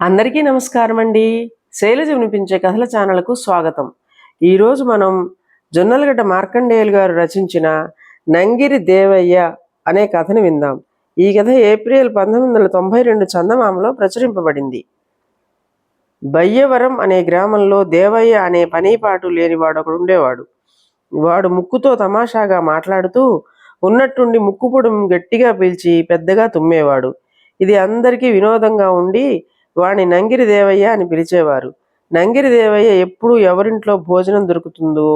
అందరికీ నమస్కారం అండి శైలజ వినిపించే కథల ఛానల్కు స్వాగతం. ఈరోజు మనం జొన్నలగడ్డ మార్కండేయులు గారు రచించిన నంగిరి దేవయ్య అనే కథను విందాం. ఈ కథ ఏప్రిల్ పంతొమ్మిది వందల తొంభై రెండు చందమామలో ప్రచురింపబడింది. బయ్యవరం అనే గ్రామంలో దేవయ్య అనే పనిపాటు లేనివాడు ఒకడు ఉండేవాడు. వాడు ముక్కుతో తమాషాగా మాట్లాడుతూ ఉన్నట్టుండి ముక్కుపొడుము గట్టిగా పీల్చి పెద్దగా తుమ్మేవాడు. ఇది అందరికీ వినోదంగా ఉండి వాణ్ణి నంగిరి దేవయ్య అని పిలిచేవారు. నంగిరి దేవయ్య ఎప్పుడు ఎవరింట్లో భోజనం దొరుకుతుందో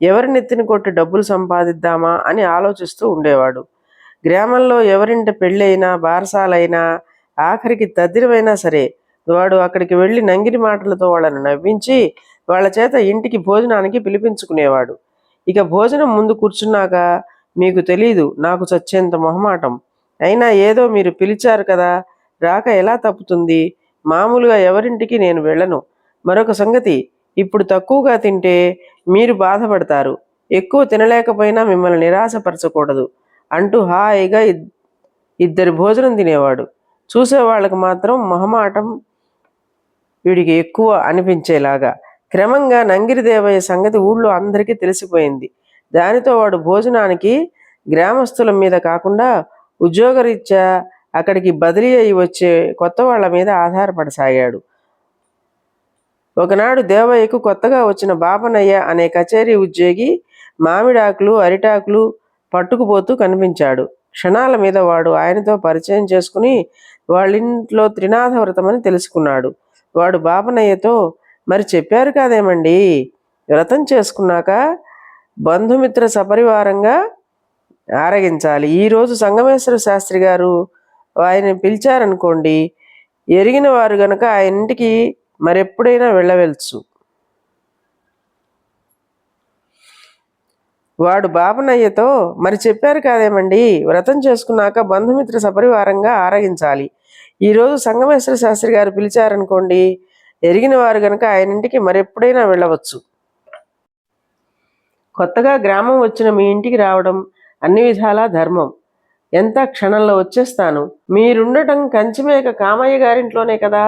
ఎవరి నెత్తిన కొట్టి డబ్బులు సంపాదిద్దామా అని ఆలోచిస్తూ ఉండేవాడు. గ్రామంలో ఎవరింట పెళ్ళైనా బారసాలైనా ఆఖరికి తద్దిరమైనా సరే వాడు అక్కడికి వెళ్ళి నంగిరి మాటలతో వాళ్ళని నవ్వించి వాళ్ళ చేత ఇంటికి భోజనానికి పిలిపించుకునేవాడు. ఇక భోజనం ముందు కూర్చున్నాక మీకు తెలీదు నాకు చచ్చేంత మొహమాటం. అయినా ఏదో మీరు పిలిచారు కదా రాక ఎలా తప్పుతుంది? మామూలుగా ఎవరింటికి నేను వెళ్ళను. మరొక సంగతి ఇప్పుడు తక్కువగా తింటే మీరు బాధపడతారు. ఎక్కువ తినలేకపోయినా మిమ్మల్ని నిరాశపరచకూడదు అంటూ హాయిగా ఇద్దరు భోజనం తినేవాడు. చూసేవాళ్ళకి మాత్రం మొహమాటం వీడికి ఎక్కువ అనిపించేలాగా. క్రమంగా నంగిరి దేవయ్య సంగతి ఊళ్ళో అందరికీ తెలిసిపోయింది. దానితో వాడు భోజనానికి గ్రామస్తుల మీద కాకుండా ఉద్యోగరీత్యా అక్కడికి బదిలీ అయి వచ్చే కొత్త వాళ్ళ మీద ఆధారపడసాగాడు. ఒకనాడు దేవయ్యకు కొత్తగా వచ్చిన బాపనయ్య అనే కచేరీ ఉద్యోగి మామిడాకులు అరిటాకులు పట్టుకుపోతూ కనిపించాడు. క్షణాల మీద వాడు ఆయనతో పరిచయం చేసుకుని వాళ్ళింట్లో త్రినాథ వ్రతమని తెలుసుకున్నాడు. వాడు బాపనయ్యతో మరి చెప్పారు కాదేమండి? వ్రతం చేసుకున్నాక బంధుమిత్ర సపరివారంగా ఆరగించాలి. ఈరోజు సంగమేశ్వర శాస్త్రి గారు ఆయన పిలిచారనుకోండి ఎరిగిన వారు గనక ఆయన ఇంటికి మరెప్పుడైనా వెళ్ళవెళ్ళచ్చు వాడు బాబనయ్యతో మరి చెప్పారు కాదేమండి? వ్రతం చేసుకున్నాక బంధుమిత్ర సపరివారంగా ఆరగించాలి. ఈరోజు సంగమేశ్వర శాస్త్రి గారు పిలిచారనుకోండి ఎరిగిన వారు గనక ఆయన ఇంటికి మరెప్పుడైనా వెళ్ళవచ్చు. కొత్తగా గ్రామం వచ్చిన మీ ఇంటికి రావడం అన్ని విధాలా ధర్మం. ఎంత క్షణంలో వచ్చేస్తాను? మీరుండటం కంచిమేక కామయ్య గారింట్లోనే కదా?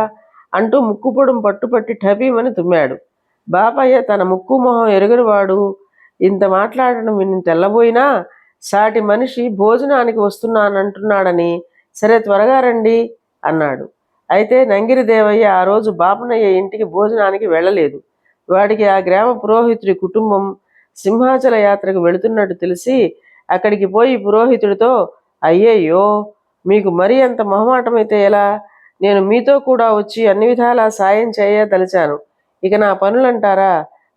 అంటూ ముక్కుపొడం పట్టుపట్టి ఠబీమని తుమ్మాడు. బాపయ్య తన ముక్కు మొహం ఎరుగురువాడు ఇంత మాట్లాడడం విని తెల్లబోయినా సాటి మనిషి భోజనానికి వస్తున్నానంటున్నాడని సరే త్వరగా రండి అన్నాడు. అయితే నంగిరి దేవయ్య ఆ రోజు బాపనయ్య ఇంటికి భోజనానికి వెళ్ళలేదు. వాడికి ఆ గ్రామ పురోహితుడి కుటుంబం సింహాచల యాత్రకు వెళుతున్నట్టు తెలిసి అక్కడికి పోయి పురోహితుడితో అయ్యయ్యో మీకు మరీ అంత మొహమాటమైతే ఎలా? నేను మీతో కూడా వచ్చి అన్ని విధాలా సాయం చేయదలిచాను. ఇక నా పనులంటారా?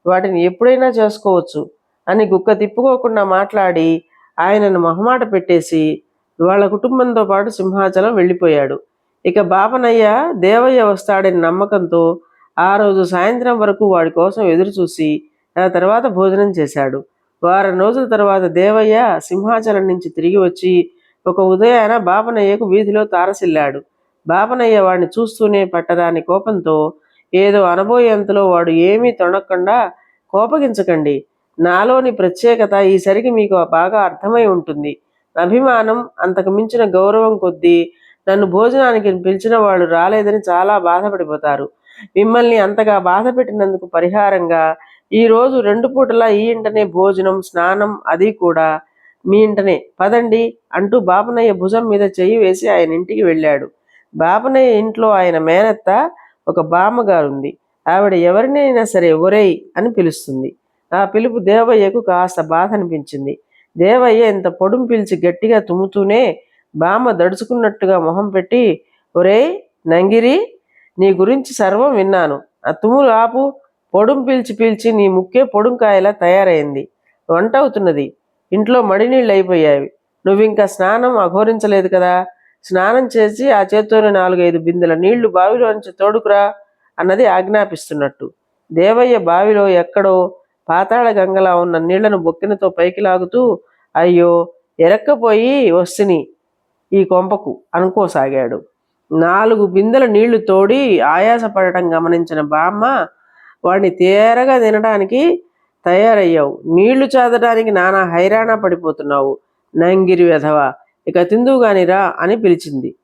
వాటిని ఎప్పుడైనా చేసుకోవచ్చు అని గుక్క తిప్పుకోకుండా మాట్లాడి ఆయనను మొహమాట పెట్టేసి వాళ్ళ కుటుంబంతో పాటు సింహాచలం వెళ్ళిపోయాడు. ఇక బాపనయ్య దేవయ్య వస్తాడని నమ్మకంతో ఆ రోజు సాయంత్రం వరకు వాడి కోసం ఎదురు చూసి ఆ తర్వాత భోజనం చేశాడు. వారం రోజుల తర్వాత దేవయ్య సింహాచలం నుంచి తిరిగి వచ్చి ఒక ఉదయాన బాపనయ్యకు వీధిలో తారసిల్లాడు. బాపనయ్య వాడిని చూస్తూనే పట్టరాని కోపంతో ఏదో అనబోయేంతలో వాడు ఏమీ తొణకుండా కోపగించకండి. నాలోని ప్రత్యేకత ఈసరికి మీకు బాగా అర్థమై ఉంటుంది. అభిమానం అంతకు మించిన గౌరవం కొద్దీ నన్ను భోజనానికి పిలిచిన వాళ్ళు రాలేదని చాలా బాధపడిపోతారు. మిమ్మల్ని అంతగా బాధ పెట్టినందుకు పరిహారంగా ఈరోజు రెండు పూటలా ఈ ఇంటనే భోజనం స్నానం అది కూడా మీ ఇంటనే. పదండి అంటూ బాపనయ్య భుజం మీద చెయ్యి వేసి ఆయన ఇంటికి వెళ్ళాడు. బాపనయ్య ఇంట్లో ఆయన మేనత్త ఒక బామ్మగారుంది. ఆవిడ ఎవరినైనా సరే ఒరేయ్ అని పిలుస్తుంది. ఆ పిలుపు దేవయ్యకు కాస్త బాధ అనిపించింది దేవయ్య ఇంత పొడుం పిలిచి గట్టిగా తుమ్ముతూనే బామ్మ దడుచుకున్నట్టుగా మొహం పెట్టి ఒరేయ్ నంగిరి నీ గురించి సర్వం విన్నాను. ఆ తుమ్ములు ఆపు. పొడుం పీల్చి పీల్చి నీ ముక్కే పొడుంకాయలా తయారైంది. వంట అవుతున్నది. ఇంట్లో మడినీళ్ళు అయిపోయావి నువ్వు ఇంకా స్నానం అఘోరించలేదు కదా? స్నానం చేసి ఆ చేత్తోనే నాలుగైదు బిందెల నీళ్ళు బావిలోంచి తోడుకురా అన్నది ఆజ్ఞాపిస్తున్నట్టు. దేవయ్య బావిలో ఎక్కడో పాతాళ గంగలా ఉన్న నీళ్ళను బొక్కినతో పైకి లాగుతూ అయ్యో ఎరక్కపోయి వస్తుని ఈ కొంపకు అనుకోసాగాడు. నాలుగు బిందెల నీళ్ళు తోడి ఆయాసపడటం గమనించిన బామ్మ వాడిని తేరగా తినడానికి తయారయ్యావు. నీళ్ళు చాదడానికి నానా హైరాణ పడిపోతున్నావు. నంగిరి వెధవ ఇక తిందువు అని పిలిచింది.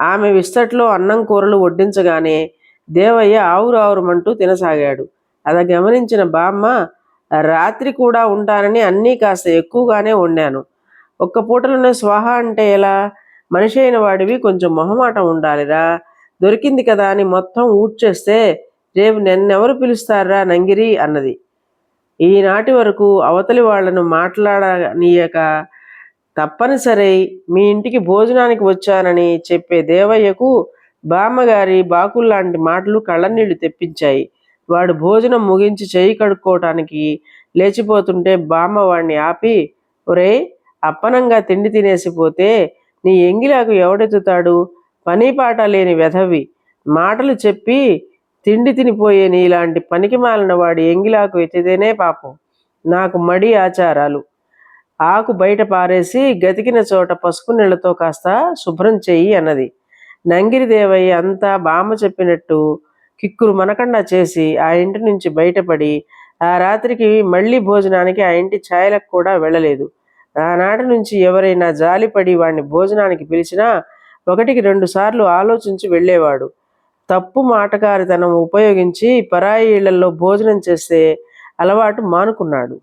ఆమె విస్తట్లో అన్నం కూరలు వడ్డించగానే దేవయ్య ఆవురావురమంటూ తినసాగాడు. అది గమనించిన బామ్మ రాత్రి కూడా ఉంటానని అన్నీ కాస్త ఎక్కువగానే వండాను. ఒక్క పూటలోనే స్వాహ అంటే ఎలా? మనిషి అయిన వాడివి కొంచెం మొహమాటం ఉండాలిరా. దొరికింది కదా అని మొత్తం ఊడ్చేస్తే రేపు నన్నెవరు పిలుస్తారా నంగిరి అన్నది. ఈనాటి వరకు అవతలి వాళ్ళను మాట్లాడనీయక తప్పనిసరి మీ ఇంటికి భోజనానికి వచ్చానని చెప్పే దేవయ్యకు బామ్మగారి బాకుల్లాంటి మాటలు కళ్ళనీళ్ళు తెప్పించాయి. వాడు భోజనం ముగించి చేయి కడుక్కోవటానికి లేచిపోతుంటే బామ్మ వాడిని ఆపి ఒరే అప్పనంగా తిండి తినేసిపోతే నీ ఎంగిలాకు ఎవడెత్తుతాడు? పని పాట లేని వెధవి. మాటలు చెప్పి తిండి తినిపోయే నీలాంటి పనికి మాలిన వాడి ఎంగిలాకు ఎత్తితేనే పాపం. నాకు మడి ఆచారాలు. ఆకు బయట పారేసి గతికిన చోట పసుపు నీళ్ళతో కాస్త శుభ్రం చెయ్యి అన్నది. నంగిరి దేవయ్య అంతా బామ్మ చెప్పినట్టు కిక్కురు మనకండా చేసి ఆ ఇంటి నుంచి బయటపడి ఆ రాత్రికి మళ్ళీ భోజనానికి ఆ ఇంటి ఛాయలకు కూడా వెళ్ళలేదు. ఆనాటి నుంచి ఎవరైనా జాలిపడి వాడిని భోజనానికి పిలిచినా ఒకటికి రెండు సార్లు ఆలోచించి వెళ్ళేవాడు. తప్పు మాటకారితనం ఉపయోగించి పరాయి ఇళ్ళలో భోజనం చేస్తే అలవాటు మానుకున్నాడు.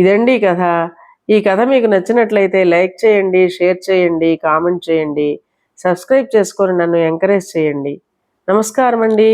ఇదండి కథ. ఈ కథ మీకు నచ్చినట్లయితే లైక్ చేయండి షేర్ చేయండి కామెంట్ చేయండి సబ్స్క్రైబ్ చేసుకొని నన్ను ఎంకరేజ్ చేయండి. నమస్కారం అండి